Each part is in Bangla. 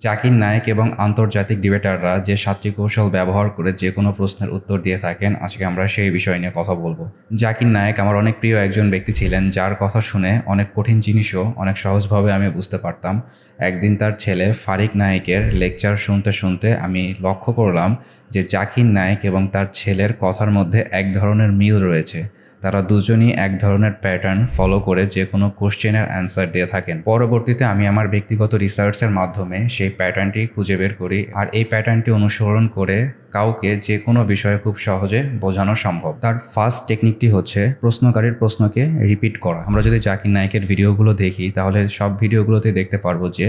জাকির নায়েক এবং আন্তর্জাতিক ডিবেটাররা যে সাতটি কৌশল ব্যবহার করে যে কোনো প্রশ্নের উত্তর দিয়ে থাকেন, আজকে আমরা সেই বিষয় নিয়ে কথা বলব। জাকির নায়েক আমার অনেক প্রিয় একজন ব্যক্তি ছিলেন, যার কথা শুনে অনেক কঠিন জিনিসও অনেক সহজভাবে আমি বুঝতে পারতাম। একদিন তার ছেলে ফারিক নায়েকের লেকচার শুনতে শুনতে আমি লক্ষ্য করলাম যে জাকির নায়েক এবং তার ছেলের কথার মধ্যে এক ধরনের মিল রয়েছে। তারা দুজনই এক ধরনের প্যাটার্ন ফলো করে যে কোনো কোশ্চেনের অ্যান্সার দিয়ে থাকেন। পরবর্তীতে আমি আমার ব্যক্তিগত রিসার্চের মাধ্যমে সেই প্যাটার্নটি খুঁজে বের করি আর এই প্যাটার্নটি অনুসরণ করে কাউকে যে কোনো বিষয়ে খুব সহজে বোঝানো সম্ভব। তার ফার্স্ট টেকনিকটি হচ্ছে প্রশ্নকারীর প্রশ্নকে রিপিট করা। আমরা যদি জাকির নায়কের ভিডিওগুলো দেখি, তাহলে সব ভিডিওগুলোতে দেখতে পারব যে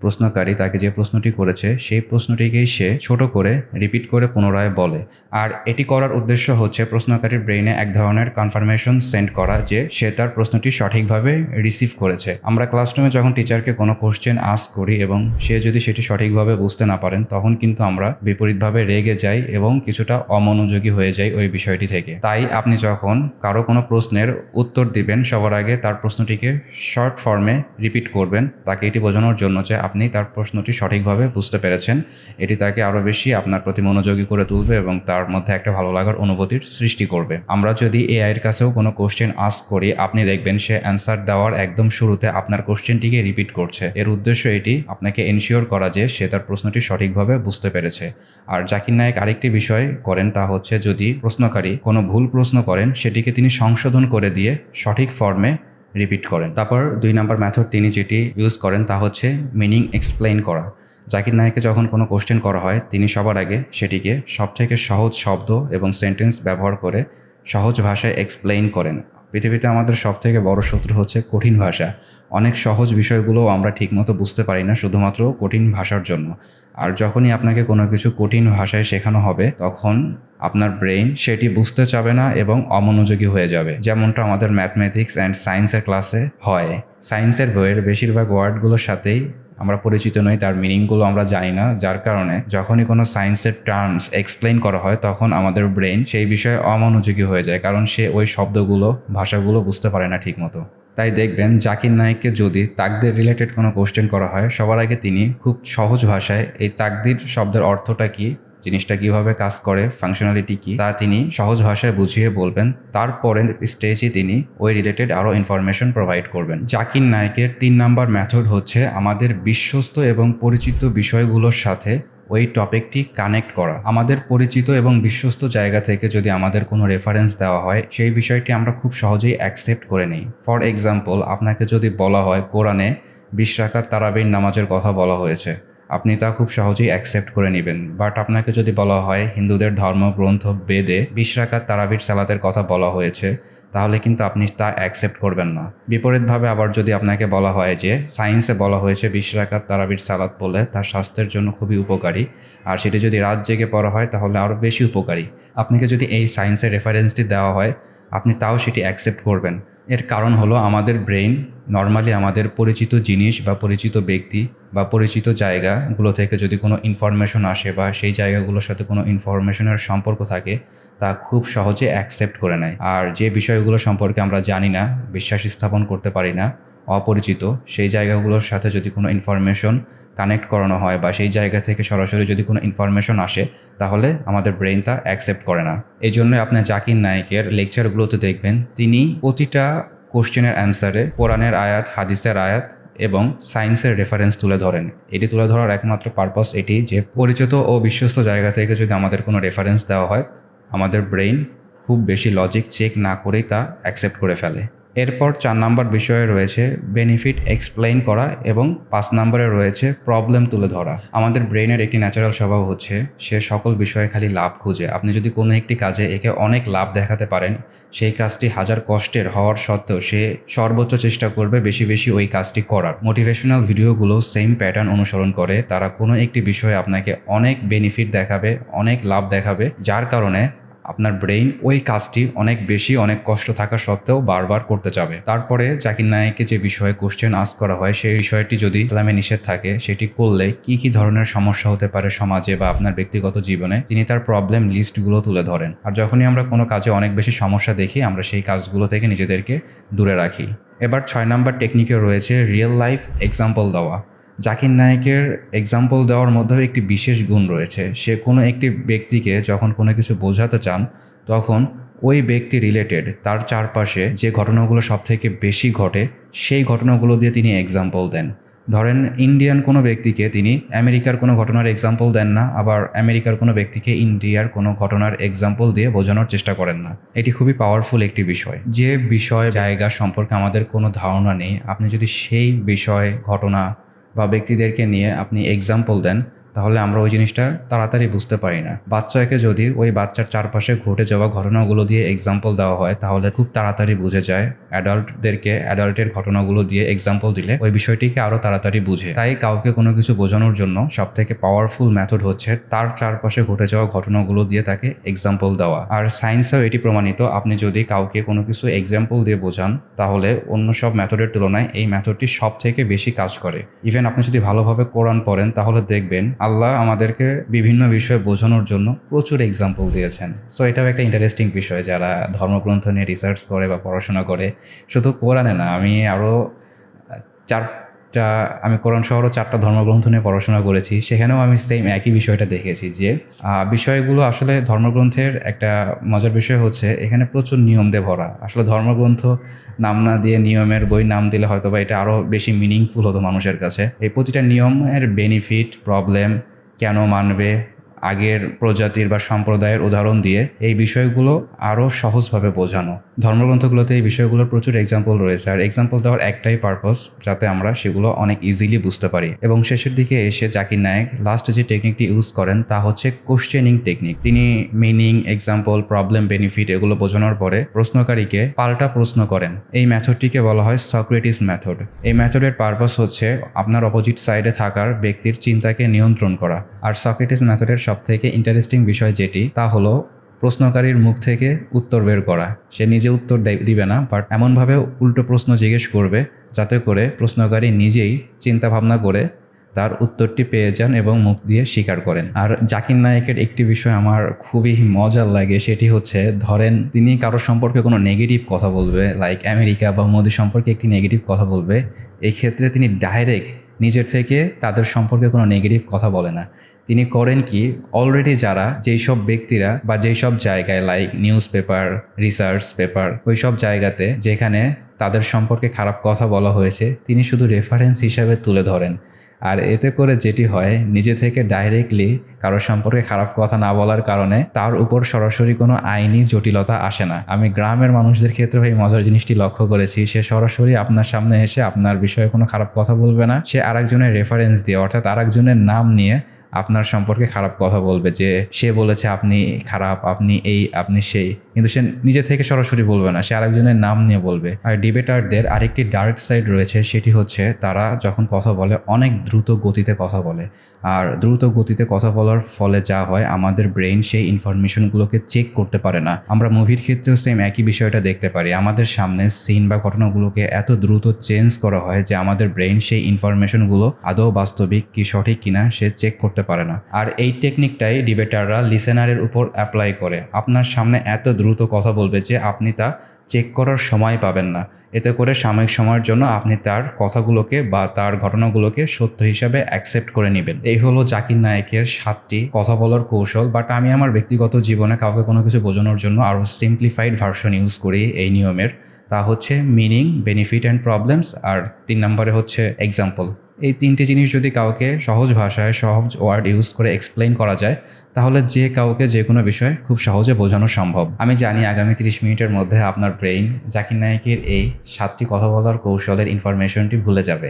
প্রশ্নকারী তাকে যে প্রশ্নটি করেছে, সেই প্রশ্নটিকেই সে ছোট করে রিপিট করে পুনরায় বলে। আর এটি করার উদ্দেশ্য হচ্ছে প্রশ্নকারীর ব্রেইনে এক ধরনের কনফার্মেশন সেন্ড করা যে সে তার প্রশ্নটি সঠিকভাবে রিসিভ করেছে। আমরা ক্লাসরুমে যখন টিচারকে কোনো কোশ্চেন আস্ক করি এবং সে যদি সেটি সঠিকভাবে বুঝতে না পারেন, তখন কিন্তু আমরা বিপরীতভাবে রেগে যাই এবং কিছুটা অমনোযোগী হয়ে যাই ওই বিষয়টি থেকে। তাই আপনি যখন কারও কোনো প্রশ্নের উত্তর দিবেন, সবার আগে তার প্রশ্নটিকে শর্ট ফর্মে রিপিট করবেন। তাকে এটি বোঝানোর জন্য যে আপনি তার প্রশ্নটি সঠিকভাবে বুঝতে পেরেছেন। এটি তাকে আরও বেশি আপনার প্রতি মনোযোগী করে তুলবে এবং তার মধ্যে একটা ভালো লাগার অনুভূতির সৃষ্টি করবে। আমরা যদি এআই এর কাছেও কোনো কোশ্চেন আস্ক করি, আপনি দেখবেন সে অ্যান্সার দেওয়ার একদম শুরুতে আপনার কোশ্চেনটিকে রিপিট করছে। এর উদ্দেশ্য এটি, আপনাকে এনশিওর করা যে সে তার প্রশ্নটি সঠিকভাবে বুঝতে পেরেছে। আর জাকির নায়ক আরেকটি বিষয় করেন তা হচ্ছে, যদি প্রশ্নকারী কোনো ভুল প্রশ্ন করেন, সেটিকে তিনি সংশোধন করে দিয়ে সঠিক ফর্মে রিপিট করেন। তারপর দুই নাম্বার মেথড তিনি যেটি ইউজ করেন তা হচ্ছে মিনিং এক্সপ্লেইন করা। জাকির নায়ককে যখন কোনো কোশ্চেন করা হয়, তিনি সবার আগে সেটিকে সবথেকে সহজ শব্দ এবং সেন্টেন্স ব্যবহার করে সহজ ভাষায় এক্সপ্লেইন করেন। পৃথিবীতে আমাদের সবথেকে বড় শত্রু হচ্ছে কঠিন ভাষা। অনেক সহজ বিষয়গুলোও আমরা ঠিকমতো বুঝতে পারি না শুধুমাত্র কঠিন ভাষার জন্য। আর যখনই আপনাকে কোনো কিছু কঠিন ভাষায় শেখানো হবে, তখন আপনার ব্রেইন সেটি বুঝতে চাবে না এবং অমনোযোগী হয়ে যাবে। যেমনটা আমাদের ম্যাথমেটিক্স অ্যান্ড সায়েন্সের ক্লাসে হয়। সায়েন্সের বইয়ের বেশিরভাগ ওয়ার্ডগুলোর সাথেই আমরা পরিচিত নই, তার মিনিংগুলো আমরা জানি না। যার কারণে যখনই কোনো সায়েন্সের টার্মস এক্সপ্লেন করা হয়, তখন আমাদের ব্রেন সেই বিষয়ে অমনোযোগী হয়ে যায়, কারণ সে ওই শব্দগুলো, ভাষাগুলো বুঝতে পারে না ঠিকমতো। তাই দেখবেন জাকির নায়েককে যদি তাকদের রিলেটেড কোনো কোশ্চেন করা হয়, সবার আগে তিনি খুব সহজ ভাষায় এই তাকদির শব্দের অর্থটা কি, জিনিসটা কীভাবে কাজ করে ফাংশনালিটি কি, তা তিনি সহজ ভাষায় বুঝিয়ে বলবেন। তারপরে স্টেজে তিনি ওই রিলেটেড আরও ইনফরমেশন প্রোভাইড করবেন। জাকির নায়কের তিন নাম্বার মেথড হচ্ছে আমাদের বিশ্বস্ত এবং পরিচিত বিষয়গুলোর সাথে ওই টপিকটি কানেক্ট করা। আমাদের পরিচিত এবং বিশ্বস্ত জায়গা থেকে যদি আমাদের কোনো রেফারেন্স দেওয়া হয়, সেই বিষয়টি আমরা খুব সহজেই অ্যাকসেপ্ট করে নিই। ফর এক্সাম্পল আপনাকে যদি বলা হয়, কোরআনে বিশ রাকাত তারাবির নামাজের কথা বলা হয়েছে। আপনি তা খুব সহজেই অ্যাকসেপ্ট করে নেবেন। বাট আপনাকে যদি বলা হয়, হিন্দুদের ধর্মগ্রন্থ বেদে বিশ রাকাত তারাবির সালাতের কথা বলা হয়েছে তাহলে কিন্তু আপনি তা অ্যাকসেপ্ট করবেন না। বিপরীতভাবে আবার যদি আপনাকে বলা হয় যে সায়েন্সে বলা হয়েছে বিশ রাকাত তারাবির সালাত বলে, তার স্বাস্থ্যের জন্য খুবই উপকারী। আর সেটি যদি রাত জেগে পড়া হয়, তাহলে আরও বেশি উপকারী। আপনাকে যদি এই সায়েন্সের রেফারেন্সটি দেওয়া হয়, আপনি তাও সেটি অ্যাকসেপ্ট করবেন। এর কারণ হলো আমাদের ব্রেইন নর্মালি আমাদের পরিচিত জিনিস বা পরিচিত ব্যক্তি বা পরিচিত জায়গাগুলো থেকে যদি কোনো ইনফরমেশন আসে বা সেই জায়গাগুলোর সাথে কোনো ইনফরমেশনের সম্পর্ক থাকে তা খুব সহজে অ্যাকসেপ্ট করে নেয়। আর যে বিষয়গুলো সম্পর্কে আমরা জানি না, বিশ্বাস স্থাপন করতে পারি না, অপরিচিত, সেই জায়গাগুলোর সাথে যদি কোনো ইনফরমেশন কানেক্ট করানো হয় বা সেই জায়গা থেকে সরাসরি যদি কোনো ইনফরমেশন আসে, তাহলে আমাদের ব্রেন তা অ্যাকসেপ্ট করে না। এই জন্য আপনি জাকির নায়কের লেকচারগুলোতে দেখবেন, তিনি প্রতিটা কোশ্চেনের অ্যান্সারে কোরআনের আয়াত, হাদিসের আয়াত এবং সায়েন্সের রেফারেন্স তুলে ধরেন। এটি তুলে ধরার একমাত্র পারপাস এটি যে পরিচিত ও বিশ্বস্ত জায়গা থেকে যদি আমাদের কোনো রেফারেন্স দেওয়া হয় আমাদের ব্রেইন খুব বেশি লজিক চেক না করেই তা অ্যাকসেপ্ট করে ফেলে। এরপর চার নাম্বার বিষয়ে রয়েছে বেনিফিট এক্সপ্লেইন করা এবং পাঁচ নম্বরে রয়েছে প্রবলেম তুলে ধরা। আমাদের ব্রেনের একটি ন্যাচারাল স্বভাব হচ্ছে সে সকল বিষয়ে খালি লাভ খুঁজে। আপনি যদি কোনো একটি কাজে একে অনেক লাভ দেখাতে পারেন, সেই কাজটি হাজার কষ্টের হওয়ার সত্ত্বেও সে সর্বোচ্চ চেষ্টা করবে বেশি বেশি ওই কাজটি করার। মোটিভেশনাল ভিডিওগুলো সেম প্যাটার্ন অনুসরণ করে, তারা কোনো একটি বিষয়ে আপনাকে অনেক বেনিফিট দেখাবে, অনেক লাভ দেখাবে, যার কারণে আপনার ব্রেইন ওই কাজটি অনেক বেশি, অনেক কষ্ট থাকা সত্ত্বেও বারবার করতে যাবে তারপরে জাকির নায়ককে যে বিষয়ে কোশ্চেন আস করা হয়, সেই বিষয়টি যদি ইসলামে নিষেধ থাকে, সেটি করলে কি কি ধরনের সমস্যা হতে পারে সমাজে বা আপনার ব্যক্তিগত জীবনে, তিনি তার প্রবলেম লিস্টগুলো তুলে ধরেন। আর যখনই আমরা কোনো কাজে অনেক বেশি সমস্যা দেখি, আমরা সেই কাজগুলো থেকে নিজেদেরকে দূরে রাখি। এবার ছয় নম্বর টেকনিকে রয়েছে রিয়েল লাইফ এক্সাম্পল দেওয়া। জাকির নায়েকের এক্সাম্পল দেওয়ার মধ্যেও একটি বিশেষ গুণ রয়েছে। সে কোনো একটি ব্যক্তিকে যখন কোনো কিছু বোঝাতে চান, তখন ওই ব্যক্তি রিলেটেড তার চারপাশে যে ঘটনাগুলো সব থেকে বেশি ঘটে, সেই ঘটনাগুলো দিয়ে তিনি এক্সাম্পল দেন। ধরেন ইন্ডিয়ান কোনো ব্যক্তিকে তিনি আমেরিকার কোনো ঘটনার এক্সাম্পল দেন না, আবার আমেরিকার কোনো ব্যক্তিকে ইন্ডিয়ার কোনো ঘটনার এক্সাম্পল দিয়ে বোঝানোর চেষ্টা করেন না। এটি খুবই পাওয়ারফুল একটি বিষয়। যে বিষয়, জায়গা সম্পর্কে আমাদের কোনো ধারণা নেই, আপনি যদি সেই বিষয়, ঘটনা বা ব্যক্তিদেরকে নিয়ে আপনি এক্সাম্পল দেন তাহলে আমরা ওই জিনিসটা তাড়াতাড়ি বুঝতে পারি না। বাচ্চাকে যদি ওই বাচ্চার চারপাশে ঘটে যাওয়া ঘটনাগুলো দিয়ে এক্সাম্পল দেওয়া হয়, তাহলে খুব তাড়াতাড়ি বুঝে যায়। অ্যাডাল্টদেরকে অ্যাডাল্টের ঘটনাগুলো দিয়ে এক্সাম্পল দিলে ওই বিষয়টিকে আরও তাড়াতাড়ি বুঝে। তাই কাউকে কোনো কিছু বোঝানোর জন্য সব থেকে পাওয়ারফুল মেথড হচ্ছে তার চারপাশে ঘটে যাওয়া ঘটনাগুলো দিয়ে তাকে এক্সাম্পল দেওয়া। আর সায়েন্সেও এটি প্রমাণিত, আপনি যদি কাউকে কোনো কিছু এক্সাম্পল দিয়ে বোঝান, তাহলে অন্য সব মেথডের তুলনায় এই মেথডটি সব থেকে বেশি কাজ করে। ইভেন আপনি যদি ভালোভাবে কোরআন পড়েন, তাহলে দেখবেন আল্লাহ আমাদেরকে বিভিন্ন বিষয়ে বোঝানোর জন্য প্রচুর এক্সাম্পল দিয়েছেন। সো এটাও একটা ইন্টারেস্টিং বিষয় যারা ধর্মগ্রন্থ নিয়ে রিসার্চ করে বা পড়াশোনা করে। শুধু কোরআনে না, আমি আরও চারটা, আমি কোরআন শহরও চারটা ধর্মগ্রন্থ নিয়ে পড়াশোনা করেছি। সেখানেও আমি সেম একই বিষয়টা দেখেছি যে বিষয়গুলো আসলে ধর্মগ্রন্থের একটা মজার বিষয় হচ্ছে, এখানে প্রচুর নিয়ম দিয়ে ভরা। আসলে ধর্মগ্রন্থ নাম না দিয়ে নিয়মের বই নাম দিলে হয়তো বা এটা আরও বেশি মিনিংফুল হতো মানুষের কাছে। এই প্রতিটা নিয়মের বেনিফিট প্রবলেম কেন মানবে আগের প্রজাতির বা সম্প্রদায়ের উদাহরণ দিয়ে এই বিষয়গুলো আরও সহজভাবে বোঝানো। ধর্মগ্রন্থগুলোতে এই বিষয়গুলোর প্রচুর এক্সাম্পল রয়েছে, আর এক্সাম্পল দেওয়ার একটাই পারপাস যাতে আমরা সেগুলো অনেক ইজিলি বুঝতে পারি। এবং শেষের দিকে এসে জাকির নায়েক লাস্ট যে টেকনিকটি ইউজ করেন তা হচ্ছে কোশ্চেনিং টেকনিক তিনি মিনিং এক্সাম্পল প্রবলেম বেনিফিট এগুলো বোঝানোর পরে প্রশ্নকারীকে পাল্টা প্রশ্ন করেন। এই মেথডটিকে বলা হয় সক্রেটিস মেথড এই মেথডের পারপাস হচ্ছে আপনার অপোজিট সাইডে থাকার ব্যক্তির চিন্তাকে নিয়ন্ত্রণ করা। আর সক্রেটিস মেথডের সব থেকে ইন্টারেস্টিং বিষয় যেটি, তা হলো প্রশ্নকারীর মুখ থেকে উত্তর বের করা। সে নিজে উত্তর দিবে না বাট এমনভাবে উল্টো প্রশ্ন জিজ্ঞেস করবে, যাতে করে প্রশ্নকারী নিজেই চিন্তা ভাবনা করে তার উত্তরটি পেয়ে যান এবং মুখ দিয়ে স্বীকার করেন। আর জাকির নায়কের একটি বিষয় আমার খুবই মজার লাগে, সেটি হচ্ছে, ধরেন তিনি কারোর সম্পর্কে কোনো নেগেটিভ কথা বলবে লাইক আমেরিকা বা মোদি সম্পর্কে একটি নেগেটিভ কথা বলবে এই ক্ষেত্রে তিনি ডাইরেক্ট নিজের থেকে তাদের সম্পর্কে কোনো নেগেটিভ কথা বলে না। তিনি করেন কি অলরেডি যারা, যেই সব ব্যক্তিরা বা যেই সব জায়গায় like news paper research paper ওই সব জায়গাতে যেখানে তাদের সম্পর্কে খারাপ কথা বলা হয়েছে, তিনি শুধু রেফারেন্স হিসাবে তুলে ধরেন। আর এতে করে যেটি হয়, নিজে থেকে ডাইরেক্টলি কারোর সম্পর্কে খারাপ কথা না বলার কারণে তার উপর সরাসরি কোনো আইনি জটিলতা আসে না। আমি গ্রামের মানুষদের ক্ষেত্রে এই মজার জিনিসটি লক্ষ্য করেছি, সে সরাসরি আপনার সামনে এসে আপনার বিষয়ে কোনো খারাপ কথা বলবে না, সে আরেকজনের রেফারেন্স দিয়ে, অর্থাৎ আরেকজনের নাম নিয়ে আপনার সম্পর্কে খারাপ কথা বলবে যে সে বলেছে আপনি খারাপ আপনি এই আপনি সেই। কিন্তু সে নিজে থেকে সরাসরি বলবে না, সে আরেকজনের নাম নিয়ে বলবে। আর ডিবেটারদের আরেকটি ডার্ক সাইড রয়েছে, সেটি হচ্ছে তারা যখন কথা বলে, অনেক দ্রুত গতিতে কথা বলে। আর দ্রুত গতিতে কথা বলার ফলে যা হয়, আমাদের ব্রেন সেই ইনফরমেশনগুলোকে চেক করতে পারে না। আমরা মুভির ক্ষেত্রেও সেম একই বিষয়টা দেখতে পারি। আমাদের সামনে সিন বা ঘটনাগুলোকে এত দ্রুত চেঞ্জ করা হয় যে আমাদের ব্রেন সেই ইনফরমেশনগুলো আদৌ বাস্তবিক কি সঠিক কিনা সে চেক করতে পারে না। আর এই টেকনিকটাই ডিবেটাররা লিসেনারের উপর অ্যাপ্লাই করে। আপনার সামনে এত দ্রুত কথা বলবে যে আপনি তা চেক করার সময় পাবেন না। এতে করে সাময়িক সময়ের জন্য আপনি তার কথাগুলোকে বা তার ঘটনাগুলোকে সত্য হিসাবে অ্যাকসেপ্ট করে নেবেন। এই হলো জাকির নায়কের সাতটি কথা বলার কৌশল বাট আমি আমার ব্যক্তিগত জীবনে কাউকে কোনো কিছু বোঝানোর জন্য আরও সিম্পলিফাইড ভার্সন ইউজ করি এই নিয়মের। তা হচ্ছে মিনিং বেনিফিট অ্যান্ড প্রবলেমস আর তিন নম্বরে হচ্ছে এক্সাম্পল এই তিনটি জিনিস যদি কাউকে সহজ ভাষায়, সহজ ওয়ার্ড ইউজ করে এক্সপ্লেন করা যায়, তাহলে যে কাউকে যে কোনো বিষয় খুব সহজে বোঝানো সম্ভব। আমি জানি আগামী তিরিশ মিনিটের মধ্যে আপনার ব্রেইন জাকির নায়কের এই সাতটি কথা বলার কৌশলের ইনফরমেশনটি ভুলে যাবে।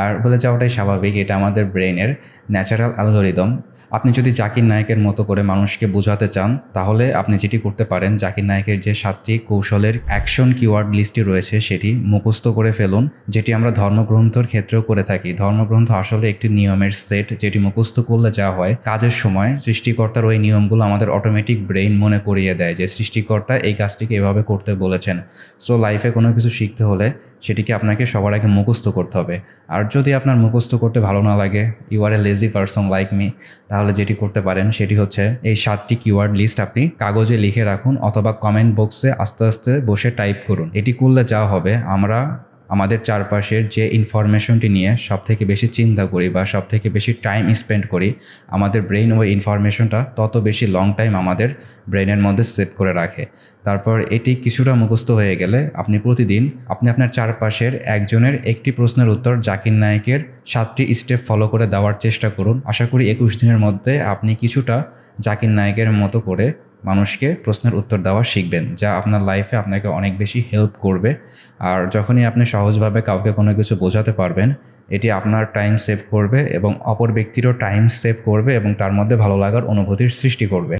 আর ভুলে যাওয়াটাই স্বাভাবিক, এটা আমাদের ব্রেইনের ন্যাচারাল অ্যালগোরিদম আপনি যদি জাকির নায়কের মতো করে মানুষকে বোঝাতে চান, তাহলে আপনি যেটি করতে পারেন, জাকির নায়কের যে সাতটি কৌশলের অ্যাকশন কিওয়ার্ড লিস্টটি রয়েছে, সেটি মুখস্থ করে ফেলুন, যেটি আমরা ধর্মগ্রন্থর ক্ষেত্রেও করে থাকি। ধর্মগ্রন্থ আসলে একটি নিয়মের সেট, যেটি মুখস্থ করলে যা হয়, কাজের সময় সৃষ্টিকর্তার ওই নিয়মগুলো আমাদের অটোমেটিক ব্রেইন মনে করিয়ে দেয় যে সৃষ্টিকর্তা এই কাজটিকে এভাবে করতে বলেছেন। সো লাইফে কোনো কিছু শিখতে হলে সেটিকে আপনাকে সবার আগে মুখস্থ করতে হবে। আর যদি আপনার মুখস্থ করতে ভালো না লাগে you are a lazy person like me তাহলে যেটি করতে পারেন সেটি হচ্ছে এই সাতটি কিওয়ার্ড লিস্ট আপনি কাগজে লিখে রাখুন অথবা কমেন্ট বক্সে আস্তে আস্তে বসে টাইপ করুন। এটি করলে যা হবে, আমরা আমাদের চারপাশের যে ইনফরমেশনটি নিয়ে সব থেকে বেশি চিন্তা করি বা সব থেকে বেশি টাইম স্পেন্ড করি, আমাদের ব্রেন ওই ইনফরমেশনটা তত বেশি লং টাইম আমাদের ব্রেনের মধ্যে সেভ করে রাখে। তারপর এটি কিছুটা মুখস্থ হয়ে গেলে আপনি প্রতিদিন আপনি আপনার চারপাশের একজনের একটি প্রশ্নের উত্তর জাকির নায়কের সাতটি স্টেপ ফলো করে দেওয়ার চেষ্টা করুন। আশা করি একুশ দিনের মধ্যে আপনি কিছুটা জাকির নায়কের মতো করে মানুষকে প্রশ্নের উত্তর দেওয়া শিখবেন, যা আপনার লাইফে আপনাকে অনেক বেশি হেল্প করবে। আর যখনই আপনি সহজভাবে কাউকে কোনো কিছু বোঝাতে পারবেন, এটি আপনার টাইম সেভ করবে এবং অপর ব্যক্তিরও টাইম সেভ করবে এবং তার মধ্যে ভালো লাগার অনুভূতির সৃষ্টি করবে।